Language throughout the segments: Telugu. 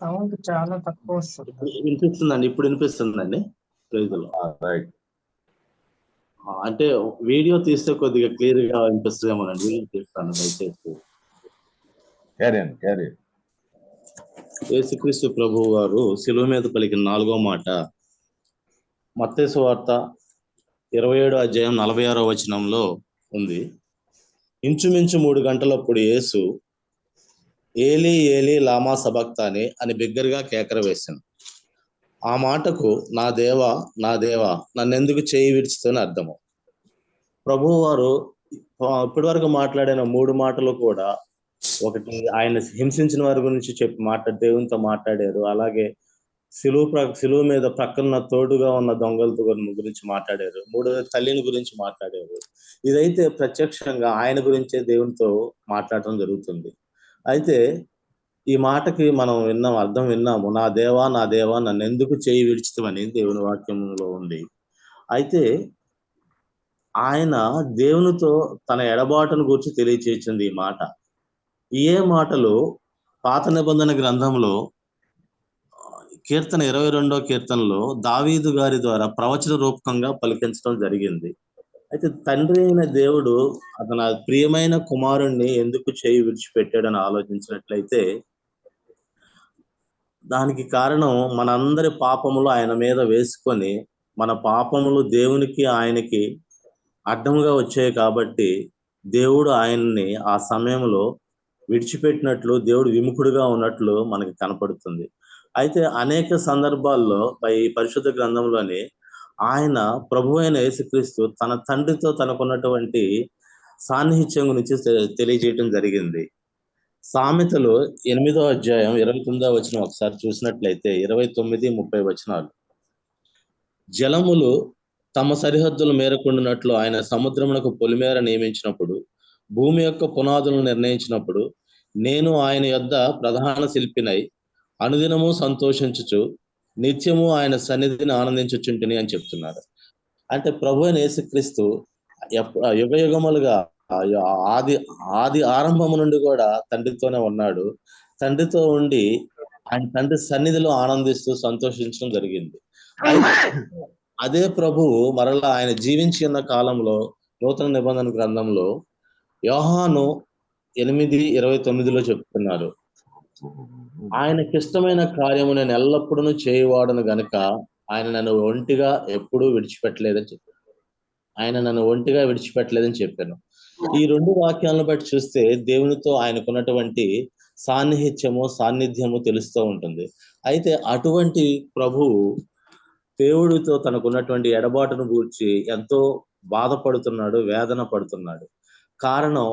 సౌండ్ చాలా తక్కువ వస్తుంది. వినిపిస్తుందండి? ఇప్పుడు వినిపిస్తుందండి? ప్రైజులో. రైట్. అంటే వీడియో తీస్తే కొద్దిగా క్లియర్గా వినిపిస్తుందేమోనండి వీడియో తీస్తాను దయచేసి. యేసుక్రీస్తు ప్రభు వారు శిలువ మీద పలికిన నాలుగో మాట. మత్తేసు వార్త ఇరవై ఏడో అధ్యాయం నలభై ఆరో వచనంలో ఉంది. ఇంచుమించు మూడు గంటలప్పుడు యేసు ఏలి ఏలి లామా సబక్తాని అని బిగ్గరగా కేకర వేశాను ఆ మాటకు నా దేవా నా దేవా నన్నెందుకు చేయి విడిచుతని అర్థము. ప్రభు వారు ఇప్పటి వరకు మాట్లాడిన మూడు మాటలు కూడా ఒకటి ఆయన హింసించిన వారి గురించి చెప్పి మాట్లాడి దేవునితో మాట్లాడారు. అలాగే సిలువు ప్ర సిలువు మీద ప్రక్కన తోడుగా ఉన్న దొంగలతో గురించి మాట్లాడారు. మూడో తల్లిని గురించి మాట్లాడారు. ఇదైతే ప్రత్యక్షంగా ఆయన గురించే దేవునితో మాట్లాడటం జరుగుతుంది. అయితే ఈ మాటకి మనం విన్నాం అర్థం విన్నాము. నా దేవా నా దేవా నన్ను ఎందుకు చేయి విడిచితమని దేవుని వాక్యంలో ఉంది. అయితే ఆయన దేవునితో తన ఎడబాటును గురించి తెలియచేసింది ఈ మాట. ఏ మాటలు పాత నిబంధన గ్రంథంలో కీర్తన ఇరవై రెండో కీర్తనలో దావీదు గారి ద్వారా ప్రవచన రూపకంగా పలికించడం జరిగింది. అయితే తండ్రి అయిన దేవుడు అతని ప్రియమైన కుమారుణ్ణి ఎందుకు చేయి విడిచిపెట్టాడని ఆలోచించినట్లయితే దానికి కారణం మనందరి పాపములు ఆయన మీద వేసుకొని మన పాపములు దేవునికి ఆయనకి అడ్డముగా వచ్చాయి కాబట్టి దేవుడు ఆయన్ని ఆ సమయంలో విడిచిపెట్టినట్లు దేవుడు విముఖుడుగా ఉన్నట్లు మనకి కనపడుతుంది. అయితే అనేక సందర్భాల్లో ఈ పరిశుద్ధ గ్రంథంలోని ఆయన ప్రభు అయిన యేసుక్రీస్తు తన తండ్రితో తనకున్నటువంటి సాన్నిహిత్యం గురించి తెలియజేయటం జరిగింది. సామెతలు ఎనిమిదో అధ్యాయం ఇరవై తొమ్మిదో వచనం ఒకసారి చూసినట్లయితే ఇరవై తొమ్మిది ముప్పై వచనాలు. జలములు తమ సరిహద్దులు మేరకుండినట్లు ఆయన సముద్రమునకు పొలిమేర నియమించినప్పుడు భూమి యొక్క పునాదులను నిర్ణయించినప్పుడు నేను ఆయన యొద్ద ప్రధాన శిల్పినై అనుదినము సంతోషించుచు నిత్యము ఆయన సన్నిధిని ఆనందించుచుంటిని అని చెప్తున్నారు. అంటే ప్రభు అయిన యేసుక్రీస్తు యుగ యుగములుగా ఆది ఆది ఆరంభము నుండి కూడా తండ్రితోనే ఉన్నాడు. తండ్రితో ఉండి ఆయన తండ్రి సన్నిధిలో ఆనందిస్తూ సంతోషించడం జరిగింది. అదే ప్రభువు మరలా ఆయన జీవించి ఉన్న కాలంలో నూతన నిబంధన గ్రంథంలో యోహాను ఎనిమిది ఇరవై తొమ్మిదిలో చెప్తున్నారు ఆయనకి ఇష్టమైన కార్యము నేను ఎల్లప్పుడూ చేయవాడను గనుక ఆయన నన్ను ఒంటిగా ఎప్పుడూ విడిచిపెట్టలేదని చెప్పాను. ఆయన నన్ను ఒంటిగా విడిచిపెట్టలేదని చెప్పాను. ఈ రెండు వాక్యాలను బట్టి చూస్తే దేవునితో ఆయనకున్నటువంటి సాన్నిహిత్యము సాన్నిధ్యము తెలుస్తూ ఉంటుంది. అయితే అటువంటి ప్రభువు దేవుడితో తనకున్నటువంటి ఎడబాటును గూర్చి ఎంతో బాధపడుతున్నాడు వేదన పడుతున్నాడు. కారణం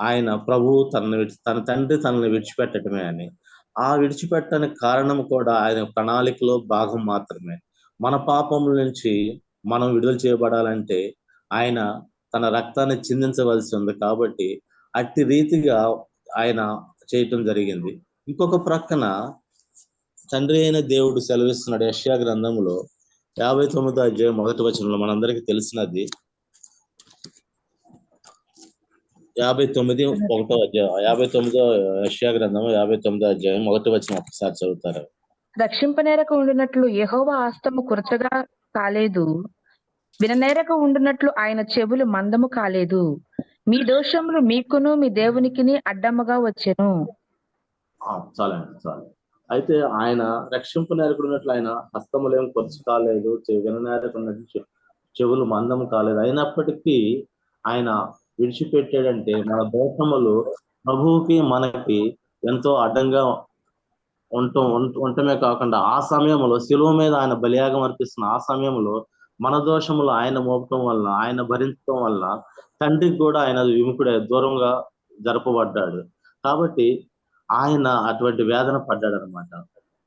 ఆయన ప్రభు తనని తన తండ్రి తనని విడిచిపెట్టడమే అని. ఆ విడిచిపెట్టడానికి కారణం కూడా ఆయన ప్రణాళికలో భాగం మాత్రమే. మన పాపముల నుంచి మనం విడుదల చేయబడాలంటే ఆయన తన రక్తాన్ని చిందించవలసి ఉంది కాబట్టి అట్టి రీతిగా ఆయన చేయటం జరిగింది. ఇంకొక ప్రక్కన తండ్రి అయిన దేవుడు సెలవిస్తున్నాడు యష్యా గ్రంథంలో యాభై తొమ్మిదో అధ్యాయం మొదటి వచనంలో మనందరికీ తెలిసినది. యాభై తొమ్మిది ఒకటో అధ్యాయం. యాభై తొమ్మిదో యష్యా గ్రంథం యాభై తొమ్మిదో అధ్యాయం మొదటి వచనం ఒకసారి చదువుతారు. రక్షింపనేరకు ఉండినట్లు యహోవా ఆస్తము కురచగా కాలేదు. విననేరకు ఉండినట్లు ఆయన చెవులు మందము కాలేదు. మీ దోషములు మీకును మీ దేవునికిని అడ్డముగా వచ్చెను. చాలండి చాలు అయితే ఆయన రక్షింపు నేరకున్నట్లు ఆయన హస్తములేం కొరచు కాలేదు. విననేరకున్నట్లు చెవులు మందము కాలేదు. అయినప్పటికీ ఆయన విడిచిపెట్టాడంటే మన దోషములు ప్రభువుకి మనకి ఎంతో అడ్డంగా ఉండటం ఉండటమే కాకుండా ఆ సమయంలో శిలువ మీద ఆయన బలియాగం అర్పిస్తున్న ఆ సమయంలో మన దోషములు ఆయన మోపటం వల్ల ఆయన భరించడం వల్ల తండ్రికి కూడా ఆయన విముఖుడే దూరంగా జరపబడ్డాడు. కాబట్టి ఆయన అటువంటి వేదన పడ్డాడు అనమాట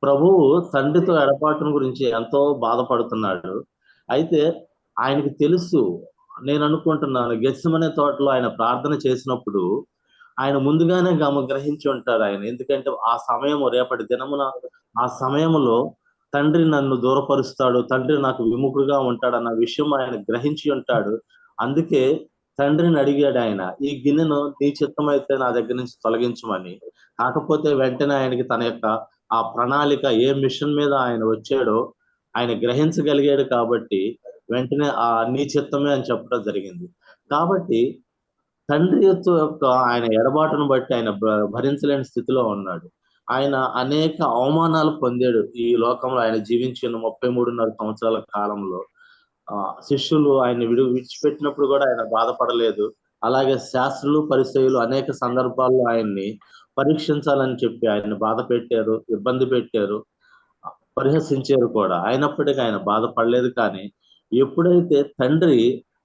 ప్రభువు తండ్రితో ఎడపాటును గురించి ఎంతో బాధపడుతున్నాడు. అయితే ఆయనకి తెలుసు నేను అనుకుంటున్నాను గెచ్చమనే తోటలో ఆయన ప్రార్థన చేసినప్పుడు ఆయన ముందుగానే గమ గ్రహించి ఉంటాడు ఆయన. ఎందుకంటే ఆ సమయము రేపటి దినమున ఆ సమయంలో తండ్రి నన్ను దూరపరుస్తాడు తండ్రి నాకు విముఖుడుగా ఉంటాడు అన్న విషయం ఆయన గ్రహించి ఉంటాడు. అందుకే తండ్రిని అడిగాడు ఆయన ఈ గిన్నెను నీ చిత్తమైతే నా దగ్గర నుంచి తొలగించమని. కాకపోతే వెంటనే ఆయనకి తన యొక్క ఆ ప్రణాళిక ఏ మిషన్ మీద ఆయన వచ్చాడో ఆయన గ్రహించగలిగాడు కాబట్టి వెంటనే ఆ నీ చిత్తమే అని చెప్పడం జరిగింది. కాబట్టి తండ్రి యొక్క ఆయన ఎడబాటును బట్టి ఆయన భరించలేని స్థితిలో ఉన్నాడు. ఆయన అనేక అవమానాలు పొందాడు ఈ లోకంలో. ఆయన జీవించిన ముప్పై మూడున్నర సంవత్సరాల కాలంలో. ఆ శిష్యులు ఆయన విడు విడిచిపెట్టినప్పుడు కూడా ఆయన బాధపడలేదు. అలాగే శాస్త్రులు పరిచయులు అనేక సందర్భాల్లో ఆయన్ని పరీక్షించాలని చెప్పి ఆయన బాధ పెట్టారు ఇబ్బంది పెట్టారు పరిహసించారు కూడా. అయినప్పటికీ ఆయన బాధపడలేదు కానీ ఎప్పుడైతే తండ్రి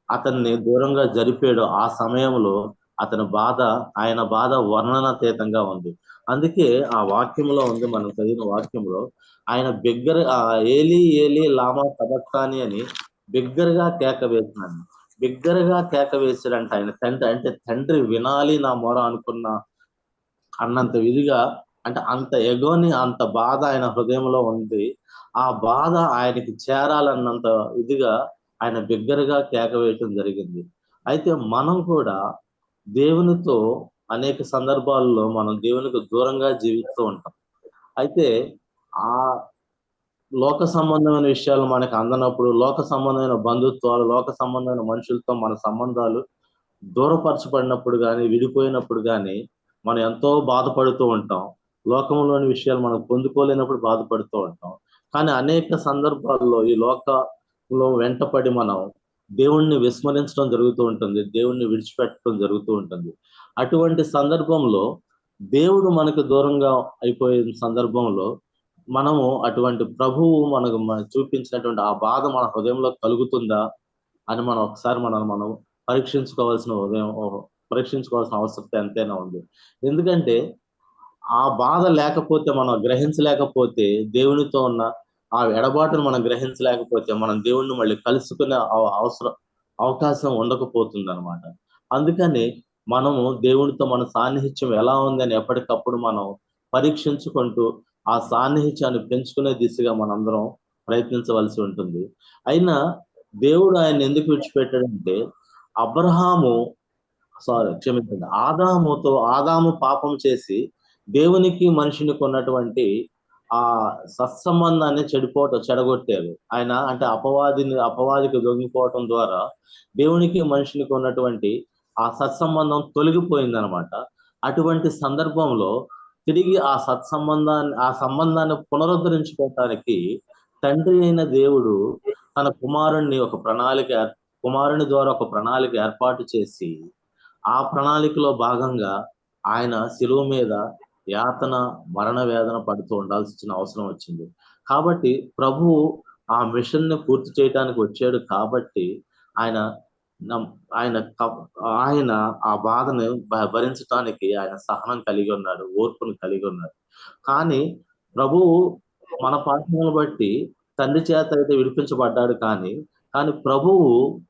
అతన్ని దూరంగా జరిపాడో ఆ సమయంలో అతని బాధ ఆయన బాధ వర్ణనాతీతంగా ఉంది. అందుకే ఆ వాక్యంలో ఉంది మనం చదివిన వాక్యంలో ఆయన బిగ్గర ఆ ఏలి ఏలి లామా సబక్తాని అని బిగ్గరగా కేక వేసినాడు. బిగ్గరగా కేక వేసాడంట ఆయన తండ్రి. అంటే తండ్రి వినాలి నా మొర అనుకున్న అన్నంత విధిగా అంటే అంత ఎగోని అంత బాధ ఆయన హృదయంలో ఉంది. ఆ బాధ ఆయనకి చేరాలన్నంత ఇదిగా ఆయన బిగ్గరగా కేక వేయటం జరిగింది. అయితే మనం కూడా దేవునితో అనేక సందర్భాల్లో మనం దేవునికి దూరంగా జీవిస్తూ ఉంటాం. అయితే ఆ లోక సంబంధమైన విషయాలు మనకు అందనప్పుడు లోక సంబంధమైన బంధుత్వాలు లోక సంబంధమైన మనుషులతో మన సంబంధాలు దూరపరచబడినప్పుడు కానీ విడిపోయినప్పుడు కానీ మనం ఎంతో బాధపడుతూ ఉంటాం. లోకంలోని విషయాలు మనం పొందుకోలేనప్పుడు బాధపడుతూ ఉంటాం. కానీ అనేక సందర్భాల్లో ఈ లోకంలో వెంటపడి మనం దేవుణ్ణి విస్మరించడం జరుగుతూ ఉంటుంది. దేవుణ్ణి విడిచిపెట్టడం జరుగుతూ ఉంటుంది. అటువంటి సందర్భంలో దేవుడు మనకు దూరంగా అయిపోయిన సందర్భంలో మనము అటువంటి ప్రభువు మనకు చూపించినటువంటి ఆ బాధ మన హృదయంలో కలుగుతుందా అని మనం ఒకసారి మనం మనం పరీక్షించుకోవాల్సిన ఉదయం పరీక్షించుకోవాల్సిన అవసరం ఎంతైనా ఉంది. ఎందుకంటే ఆ బాధ లేకపోతే మనం గ్రహించలేకపోతే దేవునితో ఉన్న ఆ ఎడబాటును మనం గ్రహించలేకపోతే మనం దేవుణ్ణి మళ్ళీ కలుసుకునే అవ- అవసరం అవకాశం ఉండకపోతుంది అనమాట అందుకని మనము దేవునితో మన సాన్నిహిత్యం ఎలా ఉందని ఎప్పటికప్పుడు మనం పరీక్షించుకుంటూ ఆ సాన్నిహిత్యాన్ని పెంచుకునే దిశగా మనందరం ప్రయత్నించవలసి ఉంటుంది. అయినా దేవుడు ఆయన ఎందుకు విడిచిపెట్టాడంటే అబ్రహాము సారీ క్షమించండి ఆదాముతో ఆదాము పాపం చేసి దేవునికి మనిషినికి ఉన్నటువంటి ఆ సత్సంబంధాన్ని చెడిపోవటం చెడగొట్టారు ఆయన అంటే అపవాదిని అపవాదికి దొంగిపోవటం ద్వారా దేవునికి మనిషినికి ఉన్నటువంటి ఆ సత్సంబంధం తొలగిపోయింది అనమాట అటువంటి సందర్భంలో తిరిగి ఆ సత్సంబంధాన్ని ఆ సంబంధాన్ని పునరుద్ధరించుకోవటానికి తండ్రి అయిన దేవుడు తన కుమారుణ్ణి ఒక ప్రణాళిక కుమారుని ద్వారా ఒక ప్రణాళిక ఏర్పాటు చేసి ఆ ప్రణాళికలో భాగంగా ఆయన శిలువ మీద యాతన మరణ వేదన పడుతూ ఉండాల్సిన అవసరం వచ్చింది. కాబట్టి ప్రభువు ఆ మిషన్ని పూర్తి చేయడానికి వచ్చాడు కాబట్టి ఆయన ఆయన ఆయన ఆ బాధను భ- భరించడానికి ఆయన సహనం కలిగి ఉన్నాడు ఓర్పును కలిగి ఉన్నాడు. కానీ ప్రభువు మన పాఠములను బట్టి తండ్రి చేత అయితే విడిపించబడ్డాడు కానీ కానీ ప్రభువు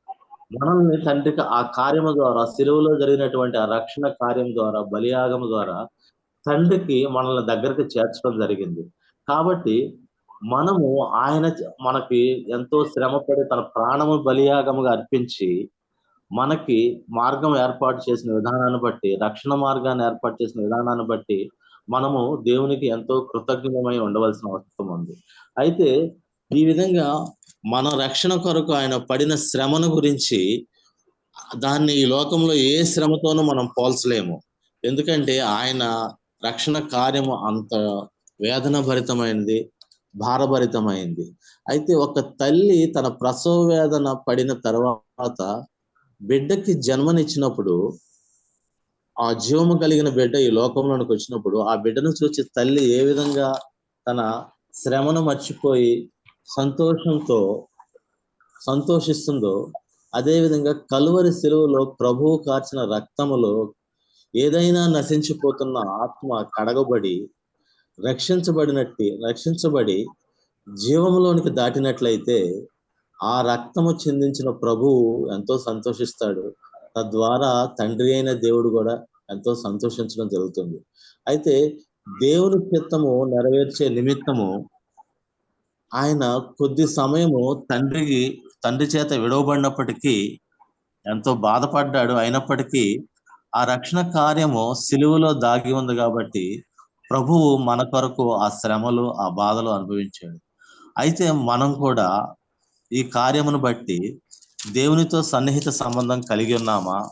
మనల్ని తండ్రికి ఆ కార్యము ద్వారా సిలువలో జరిగినటువంటి ఆ రక్షణ కార్యం ద్వారా బలియాగం ద్వారా తండ్రికి మనల్ని దగ్గరికి చేర్చడం జరిగింది. కాబట్టి మనము ఆయన మనకి ఎంతో శ్రమపడి తన ప్రాణము బలియాగముగా అర్పించి మనకి మార్గం ఏర్పాటు చేసిన విధానాన్ని బట్టి రక్షణ మార్గాన్ని ఏర్పాటు చేసిన విధానాన్ని బట్టి మనము దేవునికి ఎంతో కృతజ్ఞమై ఉండవలసిన అవసరం ఉంది. అయితే ఈ విధంగా మన రక్షణ కొరకు ఆయన పడిన శ్రమను గురించి దాన్ని ఈ లోకంలో ఏ శ్రమతోనూ మనం పోల్చలేము. ఎందుకంటే ఆయన రక్షణ కార్యము అంత వేదన భరితమైనది భారభరితమైంది. అయితే ఒక తల్లి తన ప్రసవ వేదన పడిన తర్వాత బిడ్డకి జన్మనిచ్చినప్పుడు ఆ జీవము కలిగిన బిడ్డ ఈ లోకంలోనికి వచ్చినప్పుడు ఆ బిడ్డను చూసి తల్లి ఏ విధంగా తన శ్రమను మర్చిపోయి సంతోషంతో సంతోషిస్తుందో అదే విధంగా కలువరి సెలువులో ప్రభువు కార్చిన రక్తములో ఏదైనా నశించిపోతున్న ఆత్మ కడగబడి రక్షించబడినట్టి రక్షించబడి జీవములోనికి దాటినట్లయితే ఆ రక్తము చెందించిన ప్రభువు ఎంతో సంతోషిస్తాడు. తద్వారా తండ్రి అయిన దేవుడు కూడా ఎంతో సంతోషించడం జరుగుతుంది. అయితే దేవుని చిత్తము నెరవేర్చే నిమిత్తము ఆయన కొద్ది సమయము తండ్రికి తండ్రి చేత విడవబడినప్పటికీ ఎంతో బాధపడ్డాడు. అయినప్పటికీ ఆ రక్షణ కార్యము సిలువలో దాగి ఉంది కాబట్టి ప్రభువు మన కొరకు ఆ శ్రమలు ఆ బాధలు అనుభవించాడు. అయితే మనం కూడా ఈ కార్యమును బట్టి దేవునితో సన్నిహిత సంబంధం కలిగి ఉన్నామా?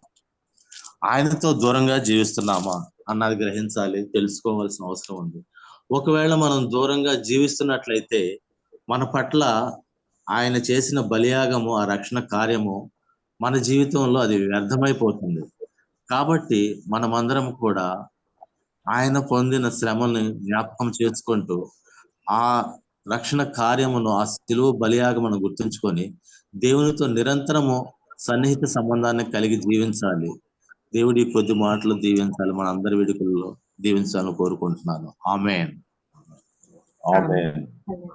ఆయనతో దూరంగా జీవిస్తున్నామా? అన్నది గ్రహించాలి తెలుసుకోవాల్సిన అవసరం ఉంది. ఒకవేళ మనం దూరంగా జీవిస్తున్నట్లయితే మన పట్ల ఆయన చేసిన బలియాగము ఆ రక్షణ కార్యము మన జీవితంలో అది వ్యర్థమైపోతుంది. కాబట్టి మనమందరం కూడా ఆయన పొందిన శ్రమని జ్ఞాపకం చేసుకుంటూ ఆ రక్షణ కార్యమును ఆ సిలువ బలియాగమును గుర్తుంచుకొని దేవునితో నిరంతరము సన్నిహిత సంబంధాన్ని కలిగి జీవించాలి. దేవుడి కొద్ది మాటలు దీవించాలి. మన అందరి వేడుకల్లో దీవించాలని కోరుకుంటున్నాను. ఆమెన్. ఆమేన్. ఆమేన్.